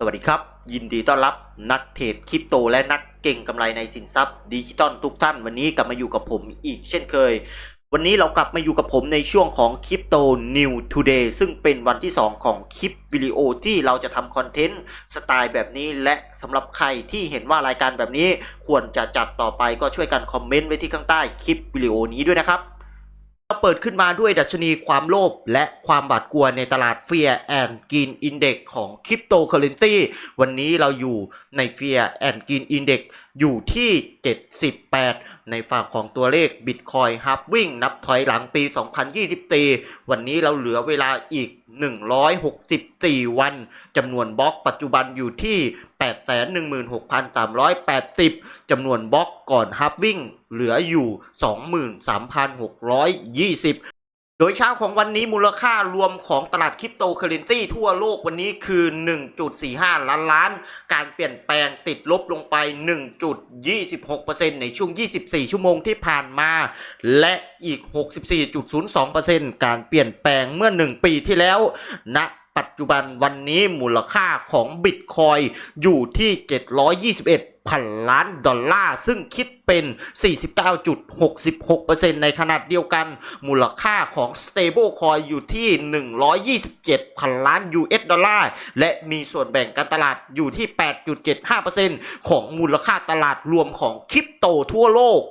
สวัสดีครับ ยินดีต้อนรับนักเทรดคริปโตและนักเก่งกำไรในสินทรัพย์ดิจิตอลทุกท่านวันนี้กลับมาอยู่กับผมอีกเช่นเคย วันนี้เรากลับมาอยู่กับผมในช่วงของคริปโต New Today ซึ่งเป็นวันที่ 2 ของคลิปวิดีโอที่เราจะทำคอนเทนต์สไตล์แบบนี้และสำหรับใครที่เห็นว่ารายการแบบนี้ควรจะจัดต่อไปก็ช่วยกันคอมเมนต์ไว้ที่ข้างใต้คลิปวิดีโอนี้ด้วยนะครับ เราเปิดขึ้นมาด้วยดัชนีความโลภและความหวาดกลัวในตลาด Fear and Greed Index ของ Cryptocurrency วันนี้เราอยู่ใน Fear and Greed Index อยู่ที่ 78 ในฝั่งของตัวเลข Bitcoin ฮับวิ่งนับถอยหลังปี 2024 วันนี้เราเหลือเวลาอีก 164 วันจำนวนบล็อกปัจจุบันอยู่ที่816,380 จำนวนบล็อกก่อนฮับวิ่งเหลืออยู่ 23,620โดยเช้าของวันนี้มูลค่ารวมของตลาดคริปโตเคอเรนซีทั่วโลกวันนี้คือ 1.45 ล้านล้าน การเปลี่ยนแปลงติดลบลงไป 1.26%ในช่วง 24 ชั่วโมงที่ผ่านมา และอีก 64.02%การเปลี่ยนแปลงเมื่อ 1 ปีที่แล้วณ ปัจจุบันวันนี้มูลค่าของบิตคอยอยู่ที่ 721พันล้านดอลลาร์ ซึ่งคิดเป็น 49.66%ในขนาดเดียวกัน มูลค่าของ Stable Coin อยู่ที่ 127พันล้าน US ดอลลาร์ และมีส่วนแบ่งการตลาดอยู่ที่ 8.75%ของมูลค่าตลาดรวมของคริปโตทั่วโลก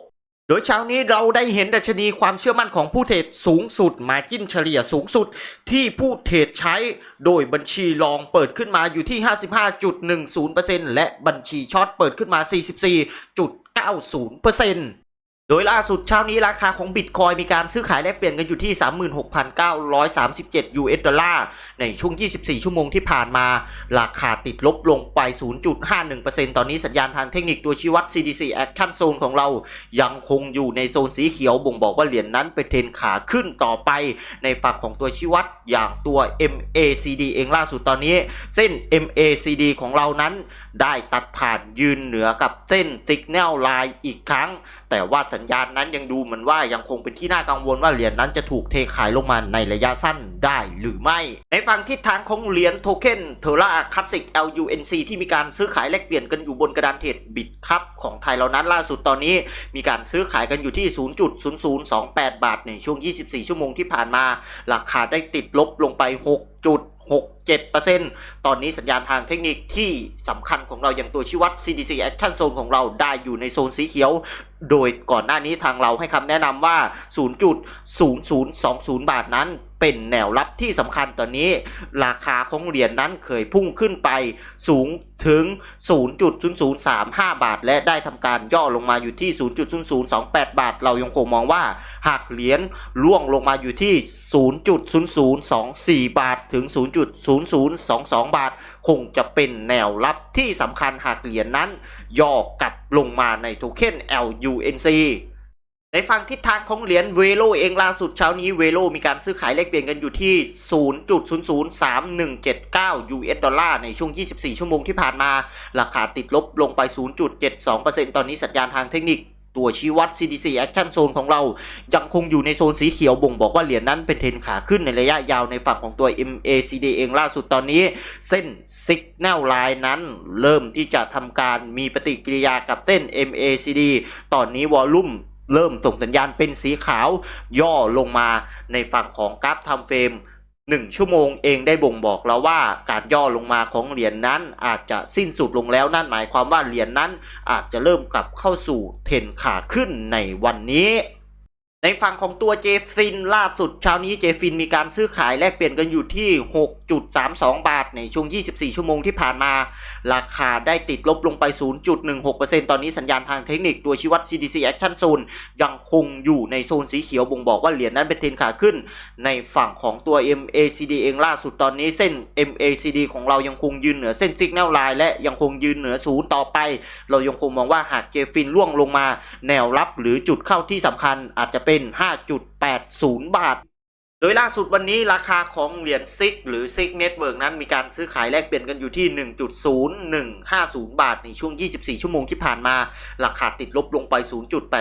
โดยเช้านี้เราได้เห็นดัชนีความเชื่อมั่นของผู้เทรดสูงสุดมาจิ้นเฉลี่ยสูงสุด ที่ผู้เทรดใช้โดยบัญชีลองเปิดขึ้นมาอยู่ที่ 55.10%และบัญชีช็อตเปิดขึ้นมา 44.90% โดยล่าสุดเช้านี้ราคาของบิตคอยมีการซื้อขายแลกเปลี่ยนกันอยู่ที่ 36,937 US ดอลลาร์ ในช่วง 24 ชั่วโมงที่ผ่านมา ราคาติดลบลงไป 0.51%ตอนนี้สัญญาณทางเทคนิคตัวชี้วัด CDC Action Zone ของเรา ยังคงอยู่ในโซนสีเขียวบ่งบอกว่าเหรียญนนั้นเป็นเทรนขาขึ้นต่อไป ในฝั่งของตัวชี้วัดอย่างตัว MACD เองล่าสุดตอนนี้ เส้น MACD ของเรานั้น ได้ตัดผ่านยืนเหนือกับเส้น Signal Line อีกครั้ง แต่ว่าสัญญาณนั้นยังดูเหมือนว่ายังคงเป็นที่น่ากังวลว่าเหรียญนั้นจะถูกเทขายลงมาในระยะสั้นได้หรือไม่ ในฝั่งทิศทางของเหรียญโทเค็นเทอร่าคลาสสิก LUNC ที่มีการซื้อขายแลกเปลี่ยนกันอยู่บนกระดานเทรดบิตครับของไทยเรานั้นล่าสุดตอนนี้ มีการซื้อขายกันอยู่ที่ 0.0028 บาทในช่วง 24 ชั่วโมงที่ผ่านมา ราคาได้ติดลบลงไป 6 จุด 67%ตอนนี้สัญญาณทางเทคนิคที่สำคัญของเราอย่างตัวชี้วัด CDC Action Zone ของเราได้อยู่ในโซนสีเขียว โดยก่อนหน้านี้ทางเราให้คำแนะนำว่า 0.0020 บาทนั้น เป็นแนวรับที่สำคัญตอนนี้ ราคาของเหรียญนั้นเคยพุ่งขึ้นไปสูงถึง 0.0035 บาท และได้ทำการย่อลงมาอยู่ที่ 0.0028 บาท เรายังคงมองว่า หากเหรียญล่วงลงมาอยู่ที่ 0.0024 บาทถึง 0.0022 บาท คงจะเป็นแนวรับที่สำคัญหากเหรียญนั้นย่อกลับลงมาในโทเค็น LUNC ในฝั่งทิศทางของเหรียญเวโลเองล่าสุดเช้านี้เวโลมีการซื้อขายแลกเปลี่ยนกันอยู่ที่ 0.003179 US ดอลลาร์ในช่วง 24 ชั่วโมงที่ผ่านมา ราคาติดลบลงไป 0.72%ตอนนี้สัญญาณทางเทคนิคตัวชี้วัด CDC Action Zone ของเรา ยังคงอยู่ในโซนสีเขียวบ่งบอกว่าเหรียญนั้นเป็นเทรนขาขึ้นในระยะยาวในฝั่งของตัว MACD เองล่าสุดตอนนี้ เส้น Signal Line นั้น เริ่มที่จะทำการมีปฏิกิริยากับเส้น MACD ตอนนี้วอลลุ่ม เริ่มส่งสัญญาณเป็นสีขาวย่อลงมาในฝั่งของกราฟทำเฟรม1 ชั่วโมงเองได้บ่งบอกแล้วว่าการย่อลงมาของเหรียญนนั้นอาจจะสิ้นสุดลงแล้วนั่นหมายความว่าเหรียญนนั้นอาจจะเริ่มกลับเข้าสู่เทรนขาขึ้นในวันนี้ ในฝั่งของตัวเจฟินล่าสุดเช้านี้เจฟินมีการซื้อขายแลกเปลี่ยนกันอยู่ที่ 6.32 บาทในช่วง 24 ชั่วโมงที่ผ่านมา ราคาได้ติดลบลงไป 0.16%ตอนนี้สัญญาณทางเทคนิคตัวชี้วัด CDC Action Zone ยังคงอยู่ในโซนสีเขียวบ่งบอกว่าเหรียญนั้นเป็นเทรนขาขึ้น ในฝั่งของตัว MACD เองล่าสุดตอนนี้เส้น MACD ของเรายังคงยืนเหนือเส้น Signal Line และยังคงยืนเหนือศูนย์ต่อไป เรายังคงมองว่าหากเจฟินล่วงลงมา แนวรับหรือจุดเข้าที่สำคัญอาจจะเป็น็น 5.80 บาท โดยล่าสุดวันนี้ราคาของเหรียญซิกหรือซิกเน็ตเวิร์กนั้นมีการซื้อขายแลกเปลี่ยนกันอยู่ที่ 1.0150 บาทในช่วง 24 ชั่วโมงที่ผ่านมา ราคาติดลบลงไป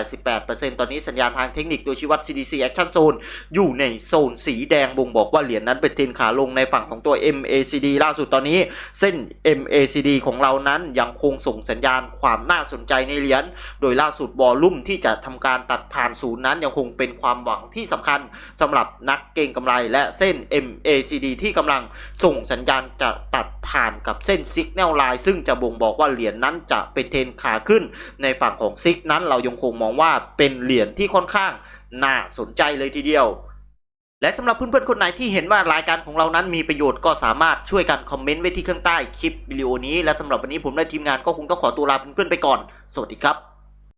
0.88%ตอนนี้สัญญาณทางเทคนิคโดยชี้วัด CDC Action Zone อยู่ในโซนสีแดงบ่งบอกว่าเหรียญนั้นเป็นเทรนขาลงในฝั่งของตัว MACD ล่าสุดตอนนี้ เส้น MACD ของเรานั้นยังคงส่งสัญญาณความน่าสนใจในเหรียญโดยล่าสุดวอลลุ่มที่จะทำการตัดผ่านศูนย์นั้นยังคงเป็นความหวังที่สำคัญสำหรับนักเก็งกำไรและเส้น MACD ที่กำลังส่งสัญญาณจะตัดผ่านกับเส้น Signal Line ซึ่งจะบ่งบอกว่าเหรียญนั้นจะเป็นเทรนขาขึ้น ในฝั่งของซิกนั้นเรายังคงมองว่าเป็นเหรียญที่ค่อนข้างน่าสนใจเลยทีเดียวและสำหรับเพื่อนๆ คนไหนที่เห็นว่ารายการของเรานั้นมีประโยชน์ก็สามารถช่วยกันคอมเมนต์ไว้ที่ข้างใต้คลิปวิดีโอนี้ และสำหรับวันนี้ผมและทีมงานก็คงต้องขอตัวลาเพื่อนๆไปก่อน สวัสดีครับ